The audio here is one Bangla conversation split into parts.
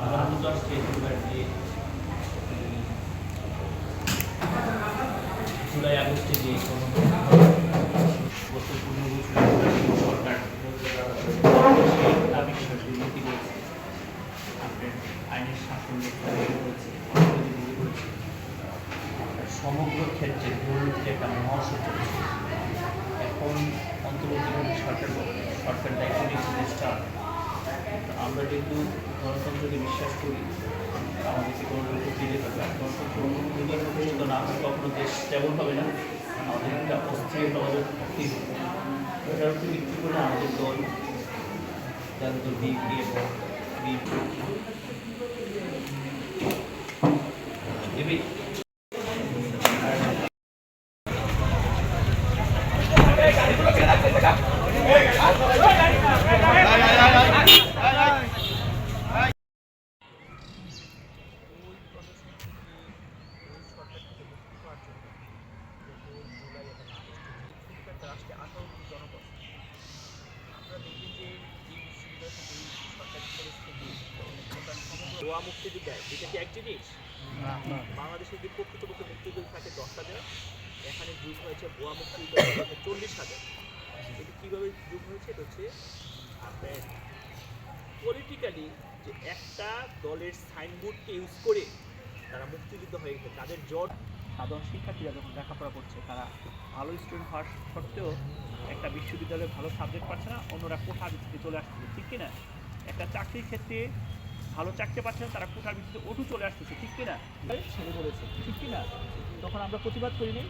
আমরা মূলত আসছি এখানকার যে জুলাই আগস্টে যে আইনের সমগ্র ক্ষেত্রে দুর্নীতির একটা মহাসূত্র চলছে এখন অন্তর্বর্তীকালীন সরকার সরকার দায়িত্ব নিয়েছে আমরা যেহেতু গণতন্ত্রকে বিশ্বাস করি আমাদেরকে ফিরে আর গণতন্ত্র অনুমোদন পর্যন্ত না কখনো দেশ তেমন হবে না আমাদের একটা অস্থির থাকতেই এটার উপর ভিত্তি করে আমাদের দল যাদের দল বিএনপি এবং গোয়া মুক্তি দেয় এটা কি এক জিনিস? বাংলাদেশের যে প্রকৃতপক্ষে মুক্তিযুদ্ধ থাকে দশ হাজার এখানে যুগ হয়েছে গোয়া মুক্তি চল্লিশ হাজার। এটা কীভাবে যুগ হয়েছে? এটা হচ্ছে আপনার পলিটিক্যালি যে একটা দলের সাইনবোর্ডকে ইউজ করে তারা মুক্তিযুদ্ধ হয়ে গেছে। তাদের জট সাধারণ শিক্ষার্থীরা যখন লেখাপড়া করছে তারা ভালো স্টুডেন্ট হওয়ার সত্ত্বেও একটা বিশ্ববিদ্যালয়ে ভালো সাবজেক্ট পাচ্ছে না অন্যরা কোঠার ভিত্তিতে চলে আসছে ঠিক কিনা? একটা চাকরির ক্ষেত্রে ভালো চাকরি পাচ্ছে না তারা কোঠার ভিত্তিতে ওটু চলে আসতেছে। ঠিক কিনা? ছেলে বলেছে। ঠিক কিনা? তখন আমরা প্রতিবাদ করিনি।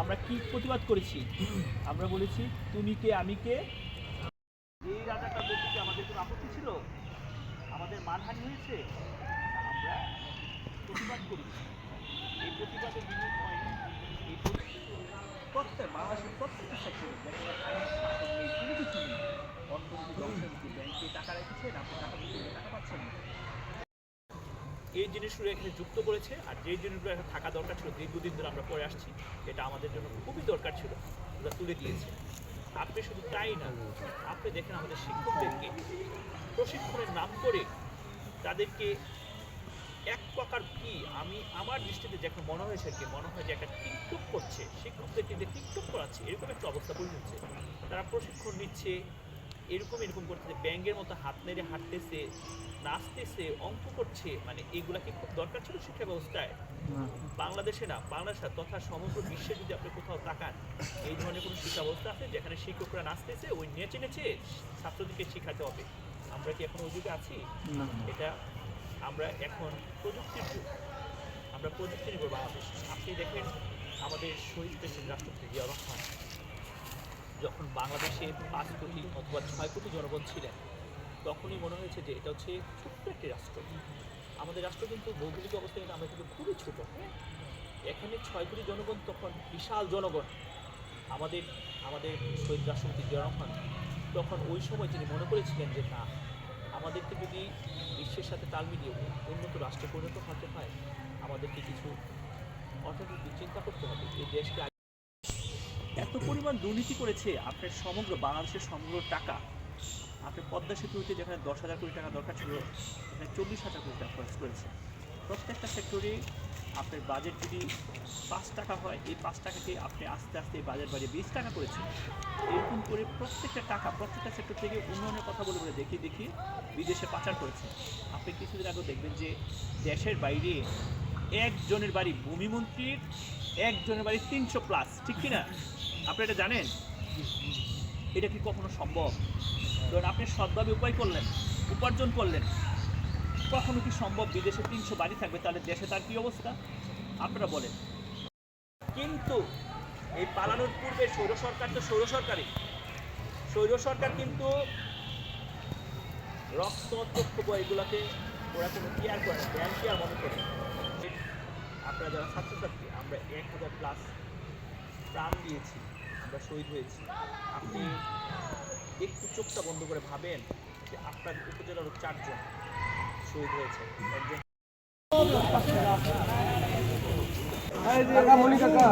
আমরা কি প্রতিবাদ করেছি? আমরা বলেছি তুমি কে আমি কে? এই রাজাটা বলতে কি আমাদের কোনো আপত্তি ছিল? আমাদের মানহানি হয়েছে? আমরা প্রতিবাদ করি এই জিনিসগুলো এখানে যুক্ত করেছে, আর যে জিনিসগুলো এখানে থাকা দরকার ছিল, দীর্ঘদিন ধরে আমরা পরে আসছি, এটা আমাদের জন্য খুবই দরকার ছিল। ওরা তুলে দিয়েছে। আপনি শুধু তাই না, আপনি দেখেন আমাদের শিক্ষকদেরকে প্রশিক্ষণের নাম করে তাদেরকে এক প্রকার কি? আমি আমার দৃষ্টিতে যখন মনে হয়েছে আর কি মনে হয় যে একটা টিকটক করছে শিক্ষকদেরকে যে টিকটক করাচ্ছে এরকম একটা অবস্থা পড়ে হচ্ছে। তারা প্রশিক্ষণ নিচ্ছে এরকম এরকম করতেছে ব্যাঙ্গের মতো হাত নেড়ে হাঁটতেছে নাচতেছে অঙ্ক করছে মানে এগুলা কি খুব দরকার ছিল শিক্ষা ব্যবস্থায়? বাংলাদেশে না বাংলাদেশ তথা সমগ্র বিশ্বে যদি আপনি কোথাও তাকান এই ধরনের কোনো শিক্ষা ব্যবস্থা আছে যেখানে শিক্ষকরা নাচতেছে ওই নেচে নেচে ছাত্রদেরকে শেখাতে হবে? আমরা কি এখন ওই যুগে আছি? এটা আমরা এখন প্রযুক্তির যুগ। আমরা প্রযুক্তির নির্ভর বাংলাদেশ আপনি দেখেন, আমাদের শহীদ প্রেসিডেন্ট রাষ্ট্রপতি জিয়া রহমান যখন বাংলাদেশে পাঁচ কোটি অথবা ছয় কোটি জনগণ ছিলেন, তখনই মনে হয়েছে যে এটা হচ্ছে ছোট্ট একটি রাষ্ট্র। আমাদের রাষ্ট্র কিন্তু ভৌগোলিক অবস্থা কিন্তু আমরা কিন্তু খুবই ছোট। এখানে ছয় কোটি জনগণ তখন বিশাল জনগণ। আমাদের আমাদের শহীদ রাষ্ট্রপতি জিয়া রহমান তখন ওই সময় তিনি মনে করেছিলেন যে না আমাদেরকে যদি বিশ্বের সাথে তাল মিলিয়ে উন্নত রাষ্ট্রে পরিণত হতে হয়, আমাদেরকে কিছু অর্থনৈতিক চিন্তা করতে হবে। এই দেশকে এত পরিমাণ দুর্নীতি করেছে আপনার সমগ্র বাংলাদেশের সমগ্র টাকা। আপনি পদ্মা সেতুতে যেখানে দশ হাজার কোটি টাকা দরকার ছিল এখানে চল্লিশ হাজার কোটি টাকা খরচ করেছে। প্রত্যেকটা সেক্টরে আপনার বাজেট যদি পাঁচ টাকা হয়, এই পাঁচ টাকাকে আপনি আস্তে আস্তে বাজেট বাড়িয়ে বিশ টাকা করেছেন। এরকম করে প্রত্যেকটা টাকা প্রত্যেকটা সেক্টর থেকে উন্নয়নের কথা বলে বলে দেখিয়ে দেখিয়ে বিদেশে পাচার করেছে আপনি কিছুদিন আগে দেখবেন যে দেশের বাইরে একজনের বাড়ি ভূমিমন্ত্রীর, একজনের বাড়ি তিনশো প্লাস ঠিক কি না আপনি এটা জানেন? এটা কি কখনো সম্ভব? ধরুন আপনি সৎভাবে উপায় করলেন, উপার্জন করলেন কখনো কি সম্ভব বিদেশে তিনশো বাড়ি থাকবে? তাহলে দেশে তার কি অবস্থা? আপনারা বলেন। কিন্তু এই পালানোর পূর্বে সৌর সরকার তো সৌর সরকারই। সৌর সরকার কিন্তু রক্ত চক্ষু এগুলোকে ওরা কোনো কেয়ার করে না ব্যায়াম কেয়ার মনে করে আপনারা যারা ছাত্রছাত্রী, আমরা এক হাজার প্লাস প্রাণ দিয়েছি, আমরা শহীদ হয়েছি। আপনি একটু চোখটা বন্ধ করে ভাবেন যে আপনার উপজেলার চারজন শহীদ হয়েছে একজন কাকা মনি কাকা